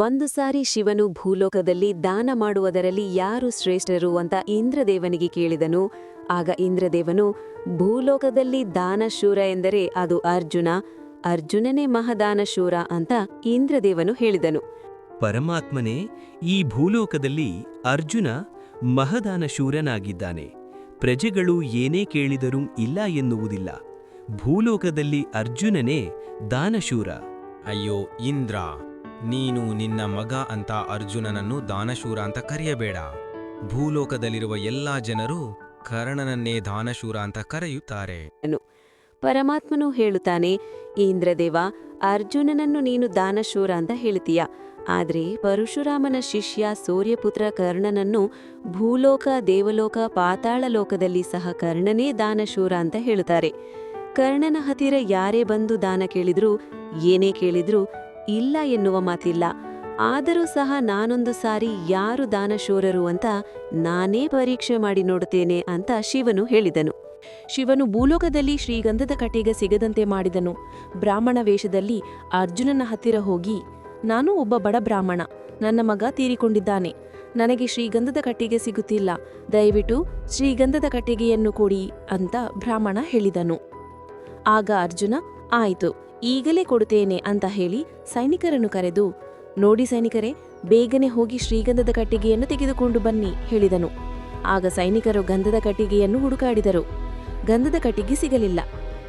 ಒಂದು ಸಾರಿ ಶಿವನು ಭೂಲೋಕದಲ್ಲಿ ದಾನ ಮಾಡುವುದರಲ್ಲಿ ಯಾರು ಶ್ರೇಷ್ಠರು ಅಂತ ಇಂದ್ರದೇವನಿಗೆ ಕೇಳಿದನು. ಆಗ ಇಂದ್ರದೇವನು ಭೂಲೋಕದಲ್ಲಿ ದಾನಶೂರ ಎಂದರೆ ಅದು ಅರ್ಜುನ ಅರ್ಜುನನೇ ಮಹದಾನಶೂರ ಅಂತ ಇಂದ್ರದೇವನು ಹೇಳಿದನು. ಪರಮಾತ್ಮನೇ ಈ ಭೂಲೋಕದಲ್ಲಿ ಅರ್ಜುನ ಮಹದಾನಶೂರನಾಗಿದ್ದಾನೆ. ಪ್ರಜೆಗಳು ಏನೇ ಕೇಳಿದರೂ ಇಲ್ಲ ಎನ್ನುವುದಿಲ್ಲ. ಭೂಲೋಕದಲ್ಲಿ ಅರ್ಜುನನೇ ದಾನಶೂರ. ಅಯ್ಯೋ ಇಂದ್ರ ನೀನು ನಿನ್ನ ಮಗ ಅಂತ ಅರ್ಜುನನನ್ನು ದಾನಶೂರ ಅಂತ ಕರೆಯಬೇಡ. ಭೂಲೋಕದಲ್ಲಿರುವ ಎಲ್ಲಾ ಜನರು ಕರ್ಣನನ್ನೇ ದಾನಶೂರ ಅಂತ ಕರೆಯುತ್ತಾರೆ. ಪರಮಾತ್ಮನು ಹೇಳುತ್ತಾನೆ, ಇಂದ್ರದೇವ, ಅರ್ಜುನನನ್ನು ನೀನು ದಾನಶೂರ ಅಂತ ಹೇಳ್ತೀಯ ಆದರೆ ಪರಶುರಾಮನ ಶಿಷ್ಯ ಸೂರ್ಯಪುತ್ರ ಕರ್ಣನನ್ನು ಭೂಲೋಕ, ದೇವಲೋಕ, ಪಾತಾಳ ಲೋಕದಲ್ಲಿ ಸಹ ಕರ್ಣನೇ ದಾನಶೂರ ಅಂತ ಹೇಳುತ್ತಾರೆ. ಕರ್ಣನ ಹತ್ತಿರ ಯಾರೇ ಬಂದು ದಾನ ಕೇಳಿದ್ರೂ, ಏನೇ ಕೇಳಿದ್ರೂ ಇಲ್ಲ ಎನ್ನುವ ಮಾತಿಲ್ಲ. ಆದರೂ ಸಹ ನಾನೊಂದು ಸಾರಿ ಯಾರು ದಾನಶೂರರು ಅಂತ ನಾನೇ ಪರೀಕ್ಷೆ ಮಾಡಿ ನೋಡುತ್ತೇನೆ ಅಂತ ಶಿವನು ಹೇಳಿದನು. ಶಿವನು ಭೂಲೋಕದಲ್ಲಿ ಶ್ರೀಗಂಧದ ಕಟ್ಟಿಗೆ ಸಿಗದಂತೆ ಮಾಡಿದನು. ಬ್ರಾಹ್ಮಣ ವೇಷದಲ್ಲಿ ಅರ್ಜುನನ ಹತ್ತಿರ ಹೋಗಿ, ನಾನು ಒಬ್ಬ ಬಡ ಬ್ರಾಹ್ಮಣ. ನನ್ನ ಮಗ ತೀರಿಕೊಂಡಿದ್ದಾನೆ. ನನಗೆ ಶ್ರೀಗಂಧದ ಕಟ್ಟಿಗೆ ಸಿಗುತ್ತಿಲ್ಲ. ದಯವಿಟ್ಟು ಶ್ರೀಗಂಧದ ಕಟ್ಟಿಗೆಯನ್ನು ಕೊಡಿ ಅಂತ ಬ್ರಾಹ್ಮಣ ಹೇಳಿದನು. ಆಗ ಅರ್ಜುನ, ಆಯಿತು. ಈಗಲೇ ಕೊಡುತ್ತೇನೆ ಅಂತ ಹೇಳಿ ಸೈನಿಕರನ್ನು ಕರೆದು, ನೋಡಿ ಸೈನಿಕರೇ, ಬೇಗನೆ ಹೋಗಿ ಶ್ರೀಗಂಧದ ಕಟ್ಟಿಗೆಯನ್ನು ತೆಗೆದುಕೊಂಡು ಬನ್ನಿ, ಹೇಳಿದನು. ಆಗ ಸೈನಿಕರು ಗಂಧದ ಕಟ್ಟಿಗೆಯನ್ನು ಹುಡುಕಾಡಿದರು. ಗಂಧದ ಕಟ್ಟಿಗೆ ಸಿಗಲಿಲ್ಲ.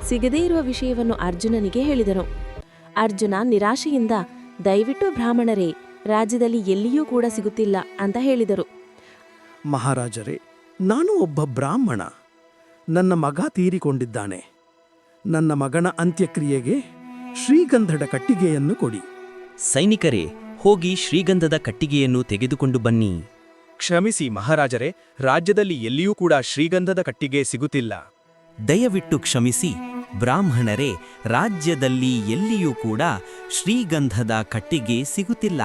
ಸಿಗದೇ ಇರುವ ವಿಷಯವನ್ನು ಅರ್ಜುನನಿಗೆ ಹೇಳಿದನು. ಅರ್ಜುನ, ನಿರಾಶೆಯಿಂದ ದಯವಿಟ್ಟು ಬ್ರಾಹ್ಮಣರೇ, ರಾಜ್ಯದಲ್ಲಿ ಎಲ್ಲಿಯೂ ಕೂಡ ಸಿಗುತ್ತಿಲ್ಲ, ಅಂತ ಹೇಳಿದರು. ಮಹಾರಾಜರೇ, ನಾನು ಒಬ್ಬ ಬ್ರಾಹ್ಮಣ. ನನ್ನ ಮಗ ತೀರಿಕೊಂಡಿದ್ದಾನೆ. ನನ್ನ ಮಗನ ಅಂತ್ಯಕ್ರಿಯೆಗೆ ಶ್ರೀಗಂಧದ ಕಟ್ಟಿಗೆಯನ್ನು ಕೊಡಿ. ಸೈನಿಕರೇ ಹೋಗಿ ಶ್ರೀಗಂಧದ ಕಟ್ಟಿಗೆಯನ್ನು ತೆಗೆದುಕೊಂಡು ಬನ್ನಿ. ಕ್ಷಮಿಸಿ ಮಹಾರಾಜರೇ ರಾಜ್ಯದಲ್ಲಿ ಎಲ್ಲಿಯೂ ಕೂಡ ಶ್ರೀಗಂಧದ ಕಟ್ಟಿಗೆ ಸಿಗುತ್ತಿಲ್ಲ. ದಯವಿಟ್ಟು ಕ್ಷಮಿಸಿ ಬ್ರಾಹ್ಮಣರೇ ರಾಜ್ಯದಲ್ಲಿ ಎಲ್ಲಿಯೂ ಕೂಡ ಶ್ರೀಗಂಧದ ಕಟ್ಟಿಗೆ ಸಿಗುತ್ತಿಲ್ಲ.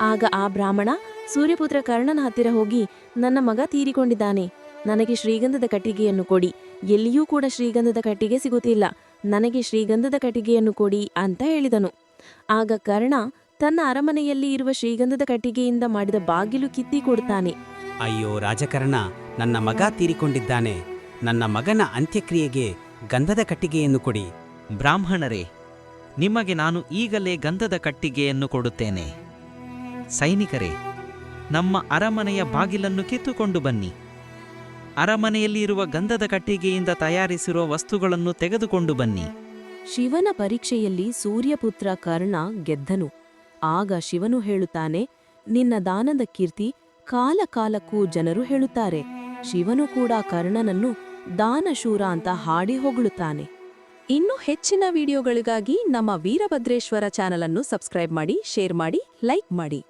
ಆಗ ಆ ಬ್ರಾಹ್ಮಣ ಸೂರ್ಯಪುತ್ರ ಕರ್ಣನ ಹತ್ತಿರ ಹೋಗಿ ನನ್ನ ಮಗ ತೀರಿಕೊಂಡಿದ್ದಾನೆ. ನನಗೆ ಶ್ರೀಗಂಧದ ಕಟ್ಟಿಗೆಯನ್ನು ಕೊಡಿ. ಎಲ್ಲಿಯೂ ಕೂಡ ಶ್ರೀಗಂಧದ ಕಟ್ಟಿಗೆ ಸಿಗುತ್ತಿಲ್ಲ. ನನಗೆ ಶ್ರೀಗಂಧದ ಕಟ್ಟಿಗೆಯನ್ನು ಕೊಡಿ ಅಂತ ಹೇಳಿದನು. ಆಗ ಕರ್ಣ ತನ್ನ ಅರಮನೆಯಲ್ಲಿ ಇರುವ ಶ್ರೀಗಂಧದ ಕಟ್ಟಿಗೆಯಿಂದ ಮಾಡಿದ ಬಾಗಿಲು ಕಿತ್ತಿ ಕೊಡುತ್ತಾನೆ. ಅಯ್ಯೋ ರಾಜಕರ್ಣ ನನ್ನ ಮಗ ತೀರಿಕೊಂಡಿದ್ದಾನೆ. ನನ್ನ ಮಗನ ಅಂತ್ಯಕ್ರಿಯೆಗೆ ಗಂಧದ ಕಟ್ಟಿಗೆಯನ್ನು ಕೊಡಿ. ಬ್ರಾಹ್ಮಣರೇ ನಿಮಗೆ ನಾನು ಈಗಲೇ ಗಂಧದ ಕಟ್ಟಿಗೆಯನ್ನು ಕೊಡುತ್ತೇನೆ. ಸೈನಿಕರೇ ನಮ್ಮ ಅರಮನೆಯ ಬಾಗಿಲನ್ನು ಕಿತ್ತುಕೊಂಡು ಬನ್ನಿ. ಅರಮನೆಯಲ್ಲಿ ಇರುವ ಗಂಧದ ಕಟ್ಟಿಗೆಯಿಂದ ತಯಾರಿಸಿರುವ ವಸ್ತುಗಳನ್ನು ತೆಗೆದುಕೊಂಡು ಬನ್ನಿ. ಶಿವನ ಪರೀಕ್ಷೆಯಲ್ಲಿ ಸೂರ್ಯಪುತ್ರ ಕರ್ಣ ಗೆದ್ದನು. ಆಗ ಶಿವನು ಹೇಳುತ್ತಾನೆ, ನಿನ್ನ ದಾನದ ಕೀರ್ತಿ ಕಾಲಕಾಲಕ್ಕೂ ಜನರು ಹೇಳುತ್ತಾರೆ. ಶಿವನು ಕೂಡ ಕರ್ಣನನ್ನು ದಾನಶೂರ ಅಂತ ಹಾಡಿ ಹೊಗಳುತ್ತಾನೆ. ಇನ್ನು ಹೆಚ್ಚಿನ ವಿಡಿಯೋಗಳಿಗಾಗಿ ನಮ್ಮ ವೀರಭದ್ರೇಶ್ವರ ಚಾನಲನ್ನು ಸಬ್ಸ್ಕ್ರೈಬ್ ಮಾಡಿ, ಶೇರ್ ಮಾಡಿ, ಲೈಕ್ ಮಾಡಿ.